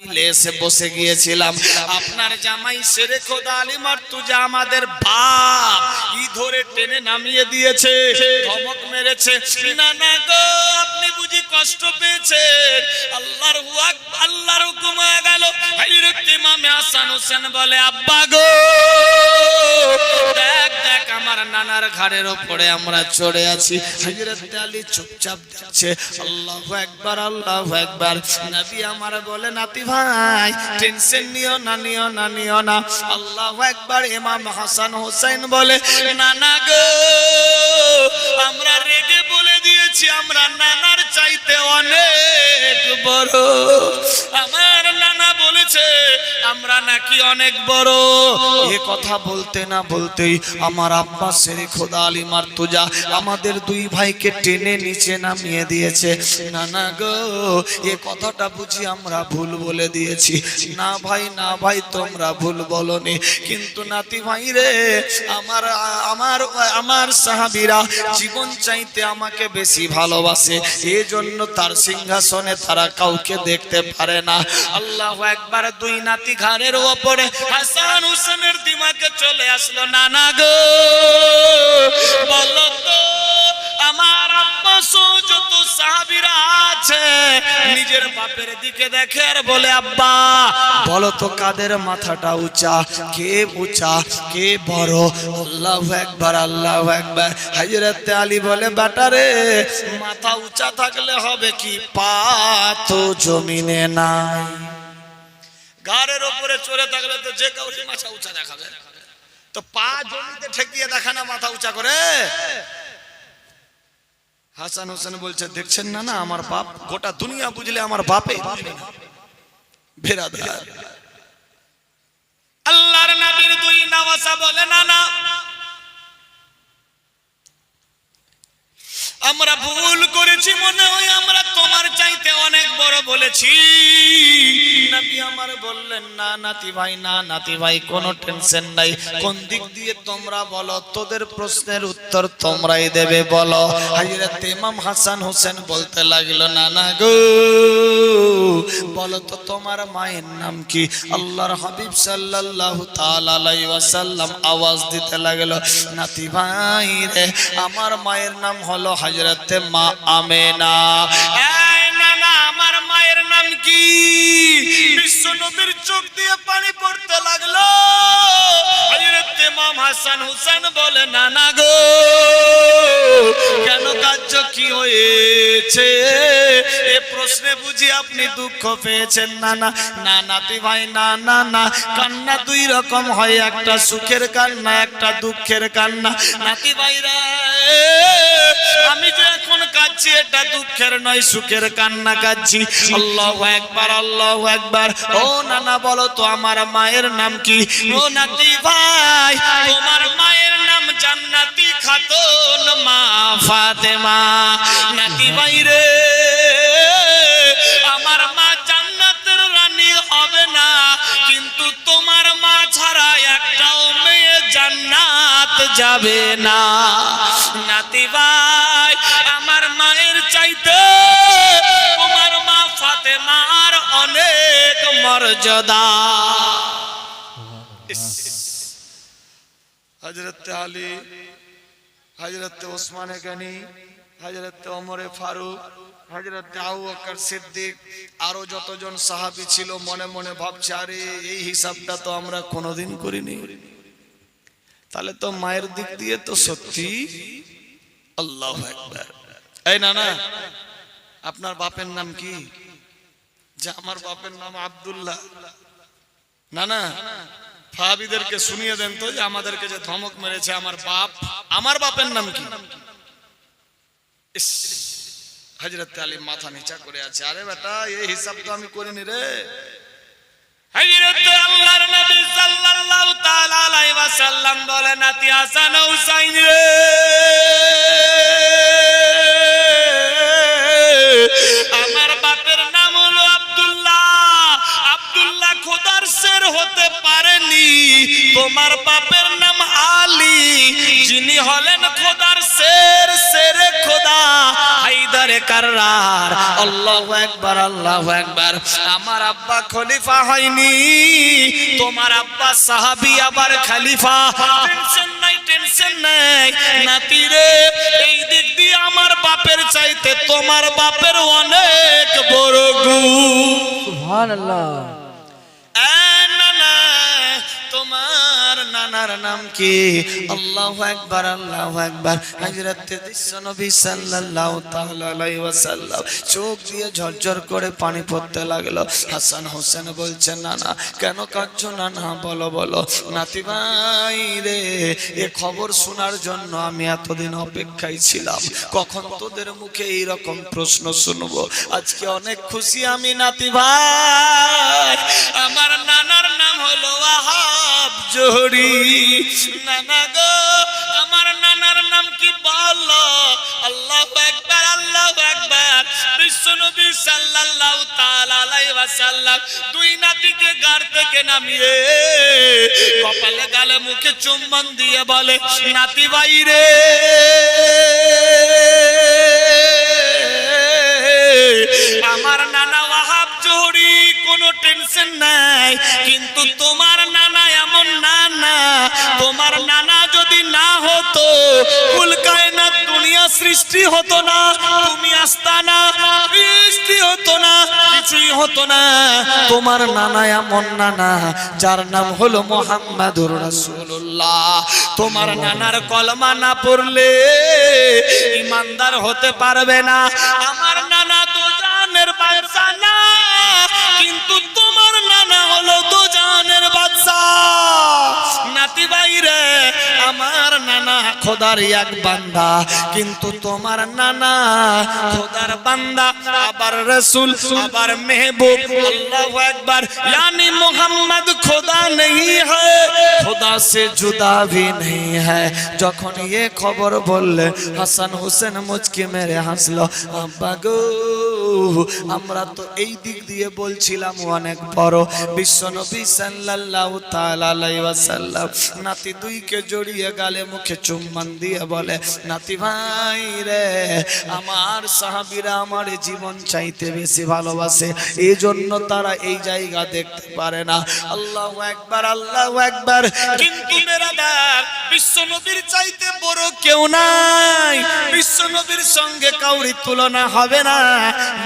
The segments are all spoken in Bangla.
মিলে এসে বসে গিয়েছিলাম। আপনার জামাই সেরে খোদা আলী মার্তুজা আমাদের বাপ। ই ধরে টেনে নামিয়ে দিয়েছে, ধমক মেরেছে, না না গো বুঝি কষ্ট পেয়েছেন আল্লাহর আল্লাহর গেল। হাসান বলে, আব্বা গো, দেখ দেখ আমার নানার ঘাড়ের ওপরে আমরা চড়ে আছি। আলী চুপচাপ আমার বলে, নাতি ভাই, টেনশন নিও না নিও না নিও না। ইমাম হাসান হোসেন বলে, নানা গো, আমরা দিয়েছি আমরা নানার চাইতে অনেক বড়। আমার নানা বলেছে আমরা নাকি অনেক বড়। এ কথা বলতে না বলতেই আমার আব্বা সেরে খোদা আলী মার্তুজা আমাদের দুই ভাইকে টেনে নিচে নামিয়ে দিয়েছে। নানা গো, এ কথাটা বুঝি আমরা ভুল বলে দিয়েছি। না ভাই না ভাই, তোমরা ভুল বলনি। কিন্তু নাতি ভাই রে, আমার আমার আমার সাহাবিরা জীবন চাইতে আমাকে বেশি ভালোবাসে। এই জন্য তার সিংহাসনে তারা কাউকে দেখতে পারে না। আল্লাহ একবার দুই নাতি ঘাড়ের ওপরে হাসান হোসেনের দিমাকে চলে আসলো, নানা গো, বলো তো, আমার আব্বা যত সাহাবীরা আছে। নিজের বাপের দিকে দেখে আর বলে, আব্বা, বলো তো কাদের মাথাটা উঁচা, কে উঁচা, কে বড়? আল্লাহ একবার আল্লাহ একবার হাজরত আলী বলে বাটারে মাথা উঁচা থাকলে হবে কি? পা তো জমিনে নাই। ঘাড়ের ওপরে চড়ে থাকলে তো যে কাউকে মাথা উঁচা দেখাবে। তো পা জমিতে ঠেকিয়ে দেখা না মাথা উঁচা করে? হাসান হোসেন বলছে, দেখছেন না না, আমার বাপ গোটা দুনিয়া বুঝলে আমার বাপে আল্লাহর নবীর দুই নওয়াসা বলে, না না। আমরা ভুল করেছি মনে হয়, আমরা তোমার চাইতে অনেক বড় বলেছি। টেনশন নাই। কোন দিক দিয়ে তোমরা বলো, তোদের প্রশ্নের উত্তর হযরত ইমাম হাসান হোসেন বলতে লাগল না না গো তোমার মায়ের নাম কি? আল্লাহর হাবিব সাল্লাল্লাহু আওয়াজ দিতে লাগল, নাতি ভাই রে, আমার মায়ের নাম হলো হযরতে মা আমেনা। মায়ের নাম কি? বিশ্ব নবীর চোখ দিয়ে পানি পড়তে লাগল। হযরত ইমাম হাসান হোসেন বলে, না না গো, কেন কাজ কি হয়েছে? বুঝি আপনি দুঃখ পেয়েছেন না না না নাতি ভাই না না। না কান্না দুই রকম হয়, একটা সুখের কান্না, একটা দুঃখের কান্না। নাতি ভাইরা, আমি যে এখন কাঁদছি, এটা দুঃখের নয়, সুখের কান্না কাঁদছি। আল্লাহ একবার আল্লাহ একবার ও নানা, বলো তো আমার মায়ের নাম কি? ও নাতি ভাই, তোমার মায়ের নাম জান্নাতি খাতুন মা ফাতেমা। নাতি ভাই রে যাবে না। নাতি ভাই, আমার মায়ের চাইতে তোমার মা ফাতেমার অনেক মর্যাদা। হজরত আলী হজরত ওসমান গানি হজরত ওমরে ফারুক হজরত আবু বকর সিদ্দিক, আরও যতজন সাহাবী ছিল মনে মনে ভাবছে, আরে এই হিসাবটা তো আমরা কোনোদিন করিনি। তাহলে তো মায়ের দিক দিয়ে তো সত্যি। আল্লাহ একবার এই না না আপনার বাপের নাম কি? যে আমার বাপের নাম আব্দুল্লাহ। না না ফাহাবিদেরকে শুনিয়ে দেন তো যে আমাদেরকে যে ধমক মেরেছে আমার বাপ। আমার বাপের নাম কি? ইস, হযরত আলী মাথা নিচা করে আছে। আরে বেটা এই হিসাব তো আমি করিনি রে। হযরত আল্লাহর নবী সাল্লাল্লাহু তাআলা আলাইহি বলেন, নাতি হাসান আমার বাপের নাম হলো আব্দুল্লাহ। আব্দুল্লাহ খোদার হতে পারেনি। তোমার বাপের নাম আলী, যিনি হলেন খোদার শের সেরে খোদা, হায়দারে কাররার। আল্লাহু আকবার আল্লাহু আকবার। আমার আব্বা খলিফা হয়নি, তোমার আব্বা সাহাবী আবার খলিফা। টেনশন নাই টেনশন নাই। নাতি রে, এই দিক দিয়ে আমার বাপের চাইতে তোমার বাপের অনেক বড় গু সুবহানাল্লাহ। নানার নাম কি? আল্লাহু আকবার আল্লাহু আকবার। হযরত নবী সাল্লাল্লাহু তাআলা আলাইহি ওয়াসাল্লাম চোখ দিয়ে ঝরঝর করে পানি পড়তে লাগল। হাসান হোসেন বলছেন না কেন কাঁদছো? না বলো বলো। নাতি ভাই রে, এ খবর শোনার জন্য আমি এতদিন অপেক্ষায় ছিলাম। কখন তোদের মুখে এই রকম প্রশ্ন শুনব? আজকে অনেক খুশি আমি, নাতি ভাই। আমার নানার নাম হলো আহাব জহরি। নানা গো, আমার নানার নাম কি বল? আল্লাহ একবার আল্লাহ একবার বিশ্বনবী সাল্লাল্লাহু তাআলা আলাইহি ওয়াসাল্লাম দুই নাতিকে গার থেকে নামিয়ে কপালে গালে মুখে চুম্বন দিয়ে বলে, নাতি ভাই রে। হতো না, তুমি আসতা না সৃষ্টি হতো না, কিছুই হতো না। তোমার নানা এমন নানা, যার নাম হলো মোহাম্মদুর রাসূলুল্লাহ। তোমার নানার কলমা না পড়লে ইমানদার হতে পারবে না। আমার নানা খোদার এক বান্দা। কিন্তু তোমার নানা খোদার বান্দা, আবার রসুল, আবার মেহবুব, আল্লাহ একবার यानी মোহাম্মদ খোদা নেই হ্যাঁ খোদা সে জুদা ভি নেই হ্যাঁ। যখন এ খবর বললে, হাসান হোসেন মুচকে মেরে হাসলো, আব্বা গো, আমরা তো এই দিক দিয়ে বলছিলাম অনেক বড়। বিশ্ব নবী সাল্লাল্লাহু তাআলা আলাইহি ওয়াসাল্লাম নাতি দুইকে জড়িয়ে গালে মুখে চুম চুম্বন দিয়ে বলে, নাতি ভাই রে, আমার সাহাবীরা আমার জীবন চাইতে বেশি ভালোবাসে এই জন্য তারা এই জায়গা দেখতে পারে না। আল্লাহু একবার আল্লাহু একবার কিন্তু বেরাদার বিশ্বনবীর চাইতে বড় কেউ নাই। বিশ্বনবীর সঙ্গে কাউরি তুলনা হবে না।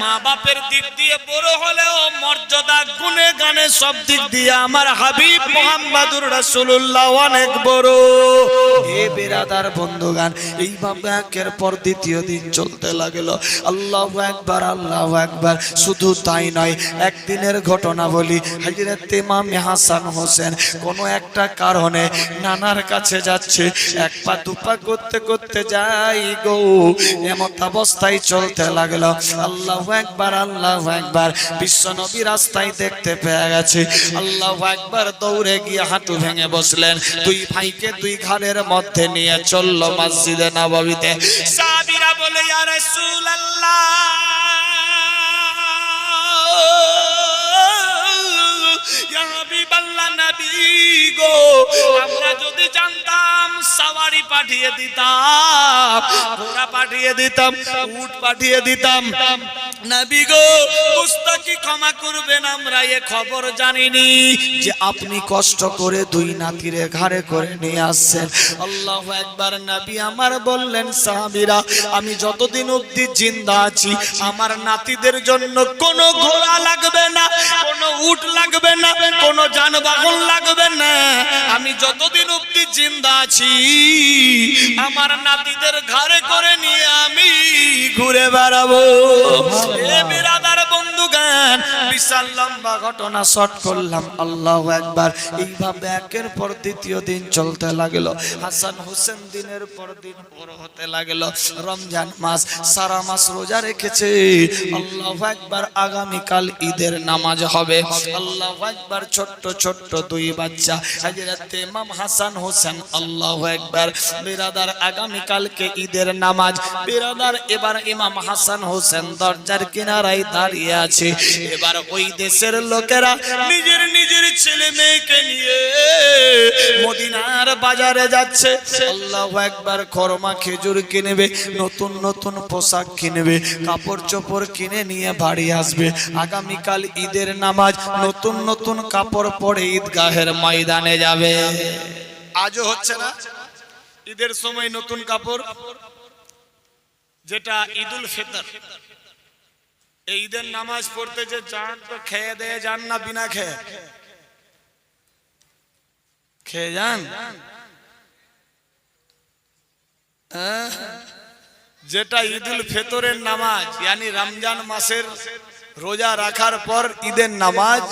মা বাপের দিক দিয়ে বড় হলেও মর্যাদা, গুণে গানে সব দিক দিয়ে আমার হাবিব মোহাম্মদুর রাসূলুল্লাহ অনেক বড়। এ বেরাদার বন্ধুগান। এইভাবে একের পর দ্বিতীয় দিন চলতে লাগল। আল্লাহু একবার আল্লাহু একবার শুধু তাই নয়, একদিনের ঘটনা বলি। হযরত ইমাম হাসান হোসেন কোনো একটা কারণে নানার কাছে যাচ্ছে। এক পা দুপা করতে করতে যাই গো। এমত অবস্থায় চলতে লাগল। আল্লাহ একবার আল্লাহ একবার বিশ্ব নবী রাস্তায় দেখতে পেয়ে গেছে। আল্লাহ একবার দৌড়ে গিয়ে হাঁটু ভেঙে বসলেন। দুই ভাইকে দুই ঘরের মধ্যে নিয়ে চলল মসজিদে নববীতে। সাহাবীরা বলে গো, আমরা যদি জানতাম, সাওয়ারি পাঠিয়ে দিতাম পাঠিয়ে দিতাম, উট পাঠিয়ে দিতাম নবী ক্ষমা করবেন, আমরা এ খবর জানিনি যে আপনি কষ্ট করে দুই নাতিরে ঘাড়ে করে নিয়ে আসছেন। একবার নবী আমার বললেন, সাহাবীরা, আমি যতদিন অবধি জিন্দা আছি, আমার নাতিদের জন্য কোনো ঘোড়া লাগবে না, কোনো উট লাগবে না, কোনো যানবাহন লাগবে না। আমি যতদিন অবধি জিন্দা আছি, আমার নাতিদের ঘরে করে নিয়ে আমি ঘুরে বেড়াবো। আগামীকাল ঈদের নামাজ হবে। আল্লাহ একবার ছোট্ট ছোট্ট দুই বাচ্চা ইমাম হাসান হোসেন, আল্লাহ একবার বিরাদার, আগামীকালকে ঈদের নামাজ। বিরাদার, এবার ইমাম হাসান হোসেন দরজার কিনারায় দাঁড়িয়ে আছে। এবার ওই দেশের লোকেরা নিজের নিজের ছেলে মেয়েকে নিয়ে মদিনার বাজারে যাচ্ছে। আল্লাহ একবার খরমা খেজুর কিনবে, নতুন নতুন পোশাক কিনবে কাপড় চোপড় কিনে নিয়ে বাড়ি আসবে। আগামীকাল ঈদের নামাজ নতুন নতুন কাপড় পরে ঈদগাহের ময়দানে যাবে। আজও হচ্ছে না? ঈদের সময় নতুন কাপড়, যেটা ঈদুল ফিতর। ঈদের নামাজ পড়তে যে যান তো খেয়ে দিয়ে যান না বিনা খেয়ে? খেয়ে যান? হ্যাঁ? যেটা ঈদুল ফেতরের নামাজ, ইয়ানি রমজান মাসের রোজা রাখার পর ঈদের নামাজ,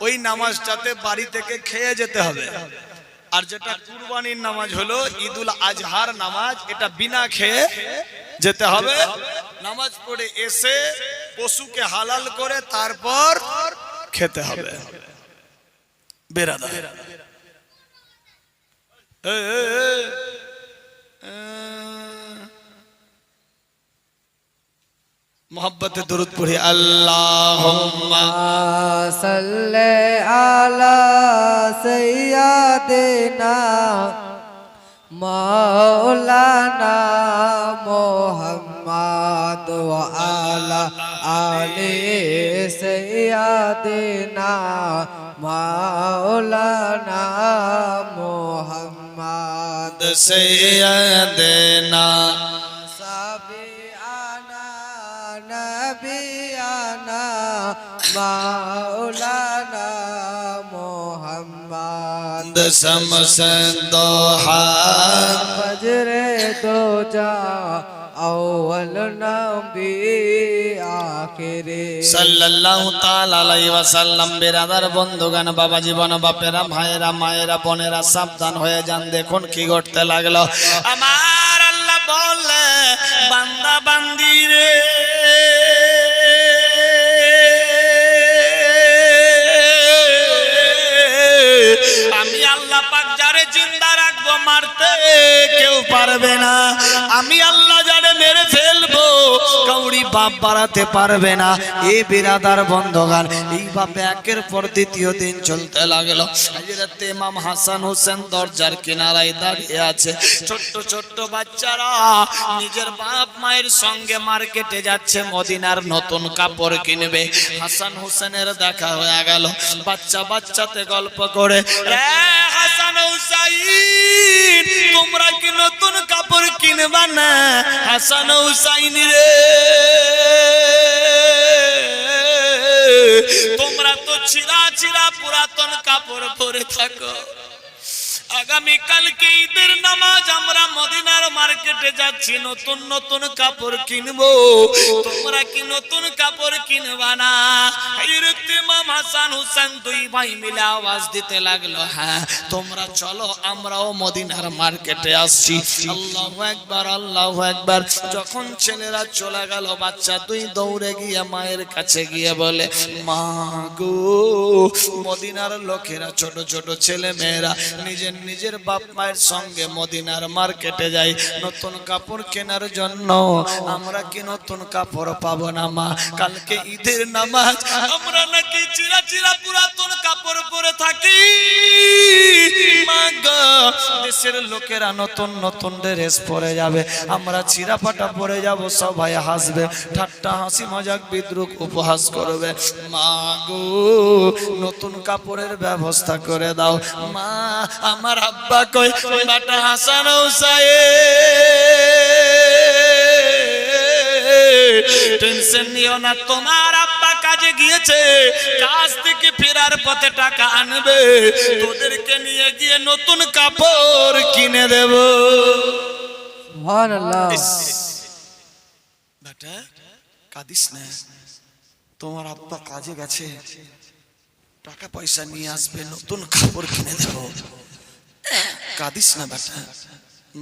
ওই নামাজটাতে বাড়ি থেকে খেয়ে যেতে হবে। আর যেটা কুরবানির নামাজ হলো, ঈদুল আজহার নামাজ, এটা বিনা খেয়ে যেতে হবে। নামাজ পড়ে এসে পশুকে হালাল করে তারপর খেতে হবে। বেরাদা মোহাম্মতে দরুদ পড়ি, আল্লাহুম্মা সাল্লি আলা সাইয়্যিদিনা মাওলানা মুহাম্মদ محمد وعلى آل سيدنا مولانا محمد سيدنا سبيانا نبيانا مولانا محمد سمسن دوحا فجر دو جا اول نبی آخر সাল্লাল্লাহু তাআলা আলাইহি ওয়াসাল্লাম বিরাদার বন্ধুগান বাবা জীবন বাপেরা ভাইয়েরা মায়েরা বোনেরা সাবধান হয়ে যান দেখুন কি ঘটতে লাগলো আমার আল্লাহ বলে বান্দা বান্দি রে আমি আল্লাহ পাক যারে জিন্দা রাখবো মারতে কেউ পারবে না আমি আল্লাহ যারে মেরে ফেলব। কাউরি বাপ বাড়াতে পারবে না। এ বিরাদার বন্ধগান। এইভাবে একের পর দ্বিতীয় দিন চলতে লাগল। ইমাম হাসান হোসেন দরজার কিনারায় দাঁড়িয়ে আছে। ছোট্ট ছোট্ট বাচ্চারা নিজের বাপ মায়ের সঙ্গে মার্কেটে যাচ্ছে, মদিনার নতুন কাপড় কিনবে। হাসান হোসেনের দেখা হয়ে গেল। বাচ্চা বাচ্চাতে গল্প করে হাসান হুসাইন, তোমরা কি নতুন কাপড় কিনবা না? হাসান হুসাইন রে। তোমরা তো চিরা চিরা পুরাতন কাপড় পরে থাকো। আগামী কালকে ঈদের নামাজ আমরা মদিনার মার্কেটে যাচ্ছি, নতুন নতুন কাপড় কিনবো। তোমরা কি নতুন কাপড় কিনবা না? হাসান দুই ভাই মিলে দিতে লাগল হ্যাঁ তোমরা চলো, আমরাও মদিনার মার্কেটে আসছি। আল্লাহু একবার আল্লাহু একবার যখন ছেলেরা চলে গেল, বাচ্চা দুই দৌড়ে গিয়ে মায়ের কাছে গিয়ে বলে, মা গো, মদিনার লোকেরা, ছোট ছোট ছেলে মেয়েরা নিজের নিজের বাপ মায়ের সঙ্গে মদিনার মার্কেটে যাই। নতুন কাপড় কেনার জন্য আমরা কি নতুন কাপড় পাবো না মা? কালকে ঈদের নামাজ, আমরা নাকি চিরা চিরা পুরাতন পরে থাকি। দেশের লোকেরা নতুন নতুন ড্রেস পরে যাবে। আমরা চিরা ফাটা পরে যাব, সবাই হাসবে। ঠাট্টা হাসি, মজাক বিদ্রুপ উপহাস করবে। মা গো নতুন কাপড়ের ব্যবস্থা করে দাও। মা, আমার আব্বা কই হাসান টেনশন নিও না, তোমার কাজে গিয়েছে কাজ থেকে ফেরার পথে টাকা আনবে তোদেরকে নিয়ে গিয়ে নতুন কাপড় কিনে দেব। বেটা কাঁদিস না। তোমার আব্বা কাজে গেছে। টাকা পয়সা নিয়ে আসবে নতুন কাপড় কিনে দেব। কাঁদিস না বেটা।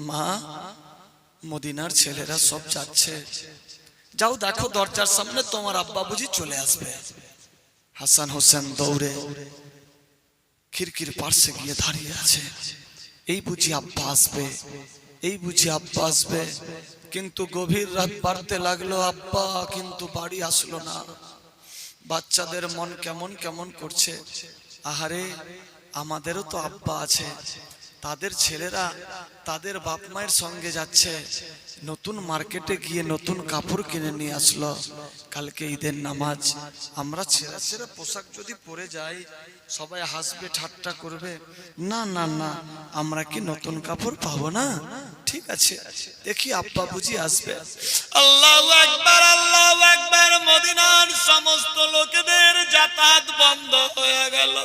মা মদিনার ছেলেরা সব যাচ্ছে। যাও দেখো দরজার সামনে তোমার আব্বা বুঝি চলে আসবে। হাসান হোসেন দৌড়ে খিড়কির পার্শ্বে গিয়ে দাঁড়িয়ে আছে। এই বুঝি আব্বা আসবে, এই বুঝি আব্বা আসবে। কিন্তু গভীর রাত বাড়তে লাগল আব্বা, কিন্তু বাড়ি আসলো না। বাচ্চাদের মন কেমন কেমন করছে। আহারে, আমাদেরও তো আব্বা আছে। তাদের ছেলেরা তাদের বাপ মায়ের সঙ্গে যাচ্ছে। নতুন মার্কেটে গিয়ে নতুন কাপড় কিনে নিয়ে আসলো। কালকে ঈদের নামাজ। আমরা ছেঁড়া ছেঁড়া পোশাক যদি পরে যাই, সবাই হাসবে, ঠাট্টা করবে। না না না, আমরা কি নতুন কাপড় পাবো না? ঠিক আছে, দেখি আব্বা বুঝি আসবে। আল্লাহ একবার আল্লাহ একবার মদিনার সমস্ত লোকেদের যাতায়াত বন্ধ হয়ে গেল।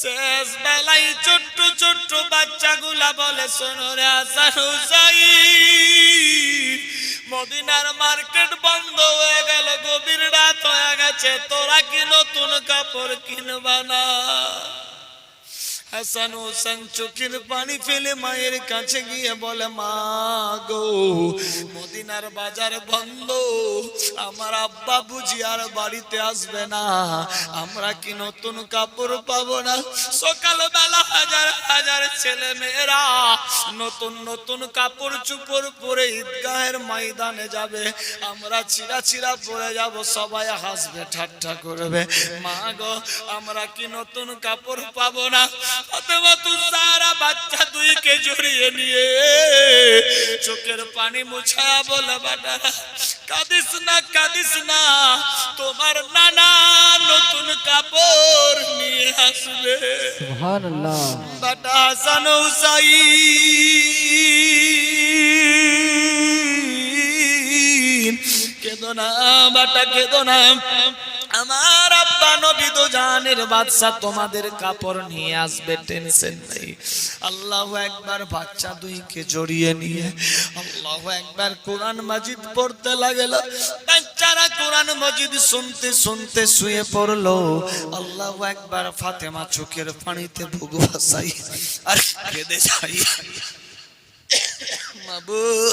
শেষ বেলায় ছোট্ট ছোট্ট বাচ্চাগুলা বলে, শোনো আসার মদিনার মার্কেট বন্ধ হয়ে গেল গভীর রাত হয়ে গেছে, তোরা কি নতুন কাপড় কিনবা না? হাসান হোসেন চোখের পানি ফেলে মায়ের কাছে গিয়ে বলে, মা গো, মদিনার বাজার বন্ধ। আমার আব্বা বুঝি আর বাড়িতে আসবে না। আমরা কি নতুন কাপড় পাবো না? সকালবেলা হাজার হাজার ছেলে মেয়েরা নতুন নতুন কাপড় চুপড় পরে ঈদগাহের ময়দানে যাবে। আমরা চিরা চিরা পরে যাব, সবাই হাসবে, ঠাট্টা করবে। মা গো, আমরা কি নতুন কাপড় পাবো না? সারা বাচ্চা দুইকে জড়িয়ে নিয়ে চোখের পানি মুছায়া বলে বাটারা কাঁদিস না কাঁদিস না তোমার নানা নতুন কাপড় নিয়ে আসবে। বাটা হাসান হুসাইন কেদো না বাটা কেদো না। আমার আব্বা তোমাদের কাপড় নিয়ে আসবে আল্লাহ একবার বাচ্চা নিয়ে, আল্লাহ একবার পড়তে শুনতে শুনতে শুয়ে পড়ল, আল্লাহ একবার ফাতেমা চোখের পানিতে বুক ভাসাই, আর কেঁদে যাই। মাবুদ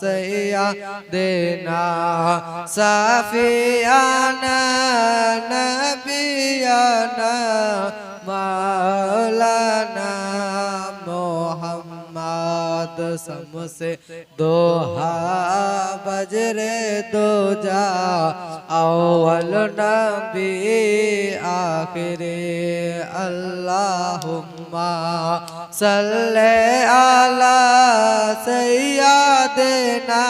سيدنا صفيانا نبينا مولانا محمد سمس دوها بجر دو جا اول نبی آخر اللہم صلی علی سیدنا দেনা